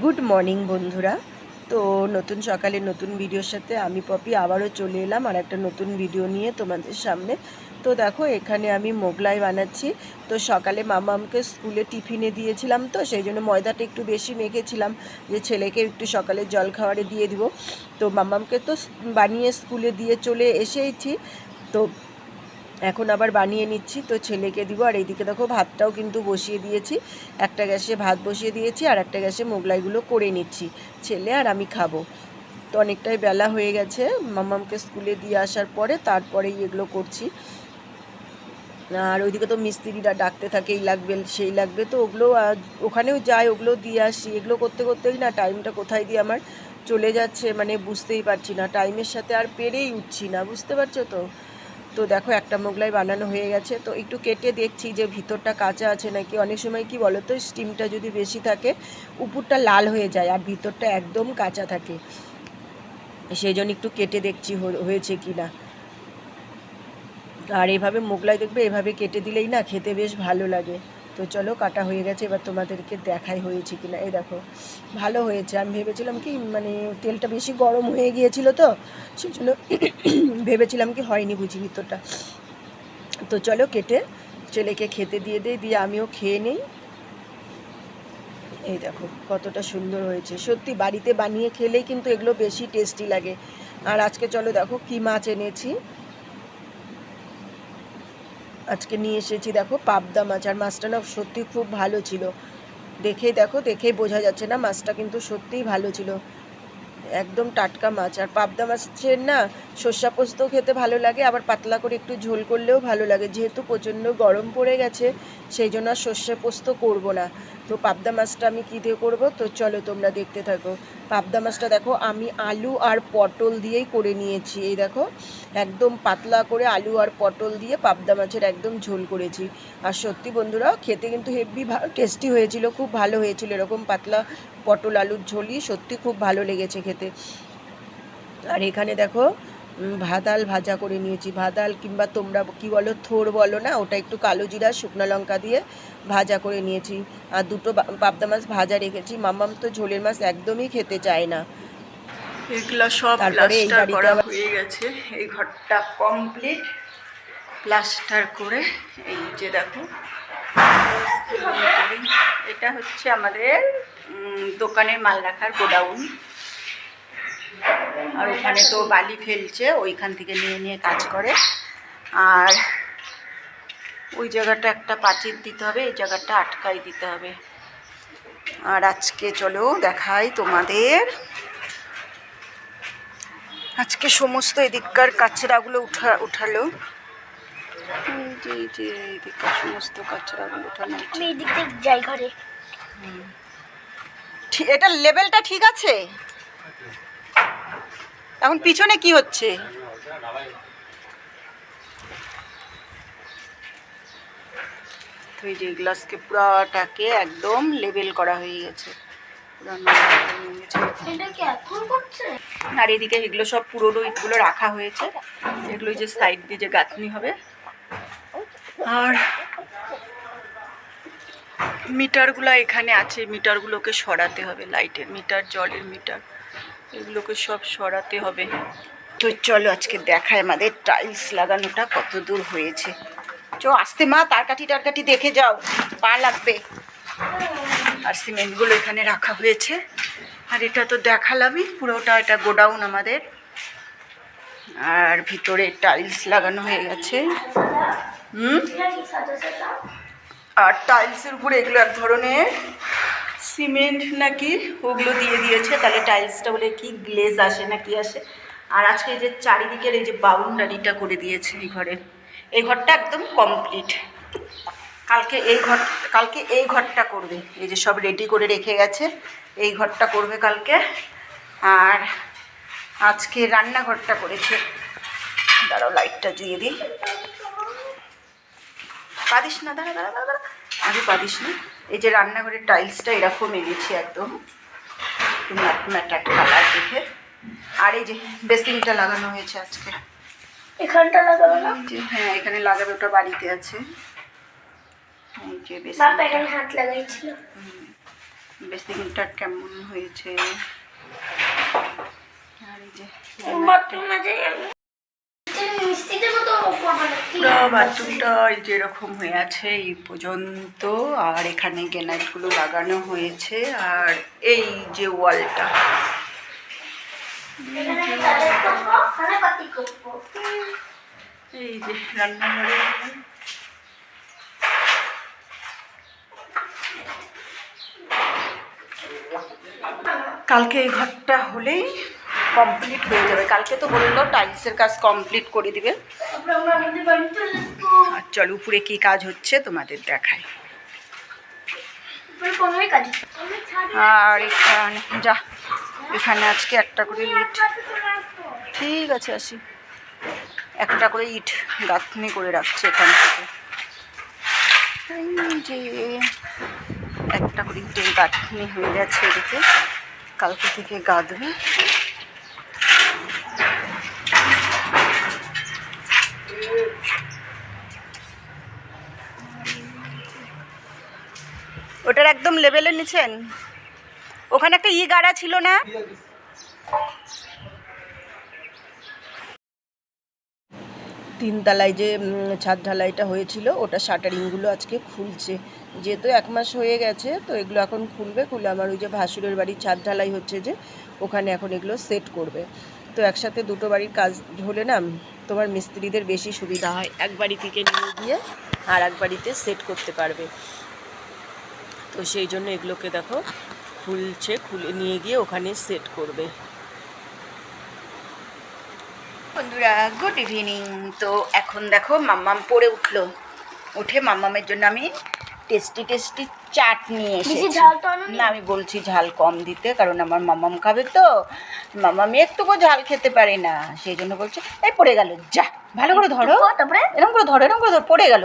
Good morning বন্ধুরা। তো নতুন সকালে নতুন ভিডিওর সাথে আমি পপি আবারও চলে এলাম আর একটা নতুন ভিডিও নিয়ে তোমাদের সামনে। তো দেখো, এখানে আমি মোগলাই বানাচ্ছি। তো সকালে মামামকে স্কুলে টিফিনে দিয়েছিলাম তো, সেই জন্য ময়দাটা একটু বেশি মেখেছিলাম। যে ছেলেকে একটু সকালে জল খাবারে দিয়ে দিব। তো মামামকে তো বানিয়ে স্কুলে দিয়ে চলে এসেইছি। তো এখন আবার বানিয়ে নিচ্ছি, তো ছেলেকে দিব। আর এইদিকে দেখো ভাতটাও কিন্তু বসিয়ে দিয়েছি। একটা গ্যাসে ভাত বসিয়ে দিয়েছি আর একটা গ্যাসে মোগলাইগুলো করে নিচ্ছি। ছেলে আর আমি খাব। তো অনেকটাই বেলা হয়ে গেছে। মামামকে স্কুলে দিয়ে আসার পরে তারপরেই এগুলো করছি। আর ওইদিকে তো মিস্ত্রিরা ডাকতে থাকে, এই লাগবে, সেই লাগবে। তো ওগুলো ওখানেও যাই, ওগুলো দিয়ে আসি। এগুলো করতে করতেই না টাইমটা কোথায় দিয়ে আমার চলে যাচ্ছে মানে বুঝতেই পারছি না। টাইমের সাথে আর পেরেই উঠছি না, বুঝতে পারছ তো? তো দেখো একটা মোগলাই বানানো হয়ে গেছে। তো একটু কেটে দেখছি যে ভিতরটা কাঁচা আছে নাকি। অনেক সময় কি বলো তো স্টিমটা যদি বেশি থাকে, উপরটা লাল হয়ে যায় আর ভিতরটা একদম কাঁচা থাকে। সেই জন্য একটু কেটে দেখছি হয়েছে কি না আর এভাবে মোগলাই দেখবে, এভাবে কেটে দিলেই না খেতে বেশ ভালো লাগে। তো চলো, কাটা হয়ে গেছে, এবার তোমাদেরকে দেখাই হয়েছে কি না এই দেখো, ভালো হয়েছে। আমি ভেবেছিলাম কি মানে তেলটা বেশি গরম হয়ে গিয়েছিল তো সেই জন্য ভেবেছিলাম কি হয়নি বুঝি ভিতরটা। তো চলো, কেটে ছেলেকে খেতে দিয়ে দিই, দিয়ে আমিও খেয়ে নিই। এই দেখো, কতটা সুন্দর হয়েছে। সত্যি বাড়িতে বানিয়ে খেলেই কিন্তু এগুলো বেশি টেস্টি লাগে। আর আজকে চলো দেখো, কি মাছ এনেছি। আজকে নিয়ে এসেছি, দেখো পাবদা মাছ, আর মাছটা না সত্যি খুব ভালো ছিল। দেখেই দেখো, দেখেই বোঝা যাচ্ছে না মাছটা কিন্তু সত্যিই ভালো ছিল। একদম টাটকা মাছ, আর পাবদা মাছের না সর্ষা পোস্তও খেতে ভালো লাগে, আবার পাতলা করে একটু ঝোল করলেও ভালো লাগে। যেহেতু প্রচণ্ড গরম পড়ে গেছে, সেই জন্য আর সর্ষে পোস্ত করব না। তো পাবদা মাছটা আমি কী দিয়ে করব? তো চলো তোমরা দেখতে থাকো। পাবদা মাছটা দেখো, আমি আলু আর পটল দিয়েই করে নিয়েছি, এই দেখো। একদম পাতলা করে আলু আর পটল দিয়ে পাবদা মাছের একদম ঝোল করেছি। আর সত্যি বন্ধুরা, খেতে কিন্তু হেভি টেস্টি হয়েছিল, খুব ভালো হয়েছিল। এরকম পাতলা পটল আলুর ঝোলই সত্যি খুব ভালো লেগেছে খেতে। আর এখানে দেখো ভাদাল ভাজা করে নিয়েছি। ভাদাল কিংবা তোমরা কি বলো থোর বলো না ওটা একটু কালো জিরা শুকনো লঙ্কা দিয়ে ভাজা করে নিয়েছি। আর দুটো পাবদা মাছ ভাজা রেখেছি। মামাম তো ঝোলের মাছ একদমই খেতে চায় না। এগুলো সব প্লাস্টার করা হয়ে গেছে। এই ঘরটা কমপ্লিট প্লাস্টার করে এই যে দেখো। এটা হচ্ছে আমাদের দোকানের মাল রাখার গোডাউন। আর ওখানে তো বালি ফেলছে ওইখান থেকে নিয়ে নিয়ে কাজ করে। আর ওই জায়গাটা একটা পাঁচির দিতে হবে এই জায়গাটা আটকাই দিতে হবে। আর আজকে চলো দেখাই তোমাদের। আজকে সমস্ত এদিককার কাচরাগুলো উঠা উঠালো। যে এই এদিককার সমস্ত কাচরাগুলো উঠানো যাই ঘরে। ঠিক এটা লেভেলটা ঠিক আছে। এখন পিছনে কি হচ্ছে? এই যে গ্লাসকে পুরাটাকে একদম লেভেল করা হয়ে গেছে। আর এদিকে এগুলো সব পুরোনো ইটগুলো রাখা হয়েছে। এগুলো যে সাইড দিয়ে যে গাঁথনি হবে। আর মিটারগুলো এখানে আছে। মিটারগুলোকে সরাতে হবে লাইটের মিটার জলের মিটার। এগুলোকে সব সরাতে হবে। তো চলো আজকে দেখায় আমাদের টাইলস লাগানোটা কত দূর হয়েছে। চো, আসতে মা, তারকাঠি টারকাঠি দেখে যাও, পা লাগবে। আর সিমেন্টগুলো এখানে রাখা হয়েছে। আর এটা তো দেখালামই, পুরোটা এটা গোডাউন আমাদের। আর ভিতরে টাইলস লাগানো হয়ে গেছে। হুম? আর টাইলসের উপরে এগুলো এক ধরনের সিমেন্ট নাকি ওগুলো দিয়ে দিয়েছে, তাহলে টাইলসটা বলে কি গ্লেজ আসে না কি আসে? আর আজকে যে চারিদিকের এই যে বাউন্ডারিটা করে দিয়েছে এই ঘরের এই ঘরটা একদম কমপ্লিট কালকে এই ঘর, কালকে এই ঘরটা করবে, এই যে সব রেডি করে রেখে গেছে, এই ঘরটা করবে কালকে। আর আজকে রান্নাঘরটা করেছে। দাঁড়াও লাইটটা দিয়ে দিই। পাদিস না, দাঁড়া দাঁড়া দাঁড়া আগে পাদিস না। এই যে রান্নাঘরের টাইলসটা এরকম এনেছি একদম। ম্যাট ম্যাটাট কালার দেখে। আর এই যে বেসিনটা লাগানো হয়েছে আজকে। এখানটা লাগাবো না? হ্যাঁ এখানে লাগাবে ওটা বাড়িতে আছে। এই যে বাবা এখানে হাত লাগাইছিল। বেসিনটা কেমন হয়েছে। আর এই যে পুরো বাথরুমটা যেরকম হয়ে আছে এই পর্যন্ত। আর এখানে গ্যানাইটগুলো লাগানো হয়েছে। আর এই যে ওয়ালটা। এই যে রান্নাঘরে। কালকে এই ঘরটা হলেই কমপ্লিট হয়ে যাবে। কালকে তো বলল টাইলসের কাজ কমপ্লিট করে দিবে। আর চলো, উপরে কি কাজ হচ্ছে তোমাদের ছাদে আর এখানে যা, এখানে আজকে একটা করে ইট। ঠিক আছে, আসি। একটা করে ইট গাঁথনি করে রাখছে এখান থেকে। যে, একটা করে ইটের গাঁথনি হয়ে গেছে এদিকে। কালকে থেকে গাঁদবে ওটার একদম লেভেলে নিছেন ওখানে একটা ই গাড়া ছিল না? তিনতলায় যে ছাদ ঢালাইটা হয়েছিল, ওটা শাটারিংগুলো আজকে খুলছে। যেহেতু এক মাস হয়ে গেছে, তো এগুলো এখন খুলবে, খুলে আমার ওই যে ভাসুরের বাড়ির ছাদ ঢালাই হচ্ছে যে, ওখানে এখন এগুলো সেট করবে। তো একসাথে দুটো বাড়ির কাজ হলে না, তোমার মিস্ত্রিদের বেশি সুবিধা হয়। এক বাড়ি থেকে নিয়ে গিয়ে আর এক বাড়িতে সেট করতে পারবে। তো সেই জন্য এগুলোকে দেখো খুলছে খুলে নিয়ে গিয়ে ওখানে সেট করবে। বন্ধুরা গুড ইভিনিং তো এখন দেখো মাম্মাম পড়ে উঠল। উঠে মাম্মামের জন্য আমি টেস্টি টেস্টি চাট নিয়ে এসেছি। ঝাল তো না আমি বলছি ঝাল কম দিতে কারণ আমার মাম্মাম খাবে তো। মাম্মামি একটুকু ঝাল খেতে পারে না। সেই জন্য বলছে এই পড়ে গেল যা ভালো করে ধরো। তারপরে? এরকম করে ধরো এরকম করে ধরো পড়ে গেল।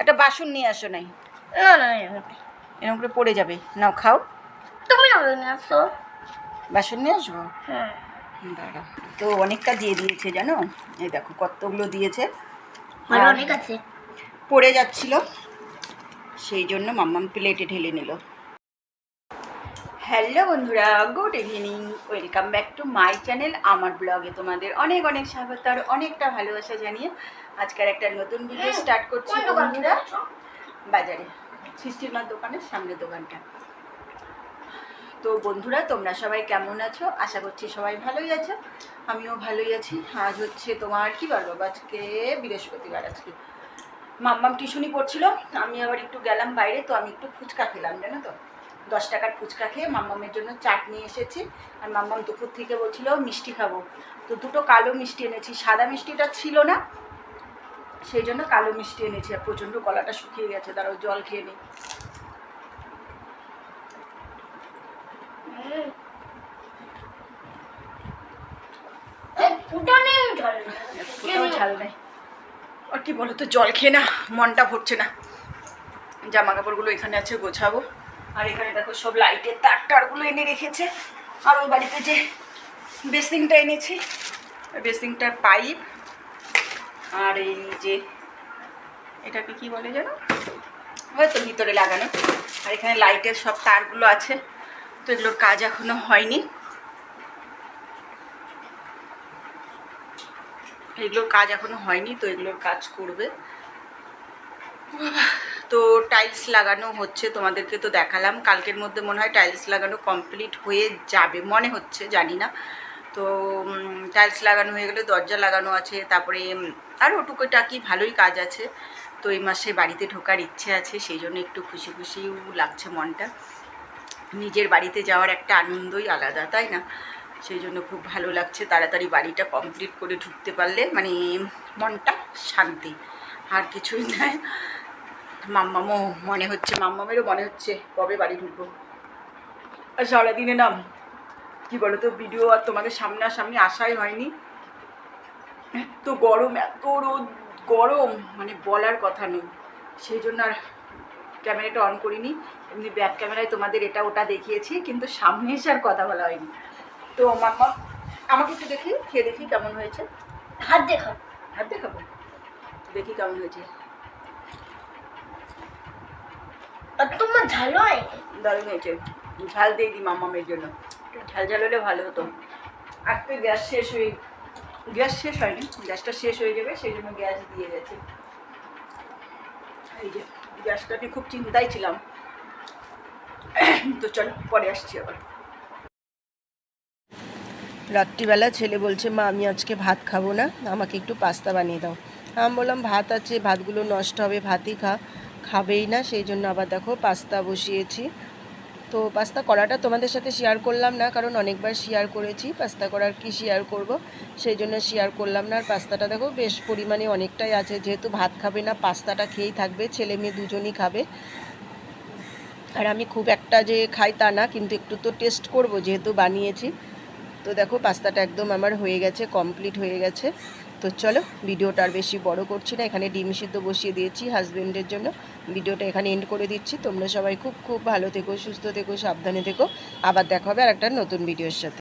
একটা বাসন নিয়ে আসো নাই। না না না, এরকম করে পড়ে যাবে। নাও খাও। তুমি আসো। বাসন নিয়ে আসব? হ্যাঁ। দাঁড়াও তো অনেকটা দিয়ে দিয়েছে জানো? এই দেখো কতগুলো দিয়েছে। আরও আর অনেক আছে। পড়ে যাচ্ছিল। সেই জন্য মাম্মাম প্লেটে ঢেলে নিল। হ্যালো বন্ধুরা good evening. Welcome back to my channel. আমার ব্লগে তোমাদের অনেক অনেক স্বাগত আর অনেকটা ভালোবাসা জানিয়ে আজকের একটা নতুন ভিডিও স্টার্ট করছি বন্ধুরা। বাজারে। সৃষ্টির দোকানের সামনে দোকানটা। তো বন্ধুরা, তোমরা সবাই কেমন আছো? আশা করছি সবাই ভালোই আছো। আমিও ভালোই আছি। আজ হচ্ছে তোমার, কি বাবা আজকে বৃহস্পতিবার আজকে। মাম্মাম টিউশনি পড়ছিল, আমি আবার একটু গেলাম বাইরে, তো আমি একটু ফুচকা খেলাম, জানো তো? দশ টাকার ফুচকা খেয়ে মাম্মামের জন্য চাট নিয়ে এসেছি। আর মাম্মাম দুপুর থেকে বলছিল, মিষ্টি খাব। তো দুটো কালো মিষ্টি এনেছি, সাদা মিষ্টিটা ছিল না সেই জন্য কালো মিষ্টি এনেছি আর প্রচণ্ড গলাটা শুকিয়ে গেছে তারাও জল খেয়ে নিই ঝাল নেই। আর কি বলো তো জল খেয়ে না মনটা ভরছে না। জামা কাপড়গুলো এখানে আছে গোছাবো। আর এখানে দেখো সব লাইটের তার টারগুলো এনে রেখেছে। আর ওই বাড়িতে যে বেসিংটা এনেছি বেসিংটার পাইপ আর এই যে এটাকে কি বলে যেন? হয়তো ভিতরে লাগানো। আর এখানে লাইটের সব তারগুলো আছে, তো এগুলোর কাজ এখনও হয়নি। এগুলোর কাজ এখনও হয়নি, তো এগুলোর কাজ করবে। তো টাইলস লাগানো হচ্ছে তোমাদেরকে তো দেখালাম। কালকের মধ্যে মনে হয় টাইলস লাগানো কমপ্লিট হয়ে যাবে, মনে হচ্ছে, জানি না। তো টাইলস লাগানো হয়ে গেলে, দরজা লাগানো আছে, তারপরে আরও টুকুটাকি ভালোই কাজ আছে। তো এই মাসে বাড়িতে ঢোকার ইচ্ছে আছে, সেই জন্য একটু খুশি খুশিও লাগছে মনটা। নিজের বাড়িতে যাওয়ার একটা আনন্দই আলাদা, তাই না? সেই জন্য খুব ভালো লাগছে তাড়াতাড়ি বাড়িটা কমপ্লিট করে ঢুকতে পারলে মানে মনটা শান্তি। আর কিছুই নয় মাম্মামও মনে হচ্ছে, মাম্মামেরও মনে হচ্ছে, কবে বাড়ি ঢুকবো? আর সারাদিনে নাম কী বলো তো ভিডিও আর তোমাদের সামনাসামনি আসাই হয়নি। এত গরম এত রোদ গরম মানে বলার কথা নেই। সেই জন্য আর ক্যামেরাটা অন করিনি। এমনি ব্যাক ক্যামেরায় তোমাদের এটা ওটা দেখিয়েছি কিন্তু সামনে এসে আর কথা বলা হয়নি। তো মাম্মা আমাকে একটু দেখি খেয়ে দেখি কেমন হয়েছে। হাত দেখো হাত দেখাবো? দেখি কেমন হয়েছে। তোমার ঝাল হয় দারুণ হয়েছে। ঝাল দিয়ে দিই মামামের জন্য। ঝাল ঝাল হলে ভালো হতো। আর গ্যাস শেষ হয়ে গ্যাস শেষ হয়নি, গ্যাসটা শেষ হয়ে যাবে, সেই জন্য গ্যাস দিয়ে গেছে। এই যে, গ্যাসটা নিয়ে খুব চিন্তায় ছিলাম। তো চল, পরে আসছি আবার। রাত্রিবেলা ছেলে বলছে, মা, আমি আজকে ভাত খাব না, আমাকে একটু পাস্তা বানিয়ে দাও। আমি বললাম, ভাত আছে, ভাতগুলো নষ্ট হবে, ভাতই খা, খাবেই না, সেই জন্য আবার দেখো পাস্তা বসিয়েছি। তো পাস্তা করাটা তোমাদের সাথে শেয়ার করলাম না, কারণ অনেকবার শেয়ার করেছি। পাস্তা করার কি শেয়ার করব? সেই জন্য শেয়ার করলাম না। আর পাস্তাটা দেখো, বেশ পরিমাণে অনেকটাই আছে। যেহেতু ভাত খাবে না পাস্তাটা খেয়েই থাকবে, ছেলে মেয়ে দুজনই খাবে। আর আমি খুব একটা যে খাই তা না, কিন্তু একটু তো টেস্ট করব, যেহেতু বানিয়েছি। তো দেখো পাস্তাটা একদম আমার হয়ে গেছে কমপ্লিট হয়ে গেছে। তো চলো, ভিডিওটা আর বেশি বড় করছি না, এখানে ডিম সিদ্ধ বসিয়ে দিয়েছি হাজব্যান্ডের জন্য। ভিডিওটা এখানে এন্ড করে দিচ্ছি, তোমরা সবাই খুব খুব ভালো থেকো, সুস্থ থেকো, সাবধানে থেকো। আবার দেখা হবে আর একটা নতুন ভিডিওর সাথে।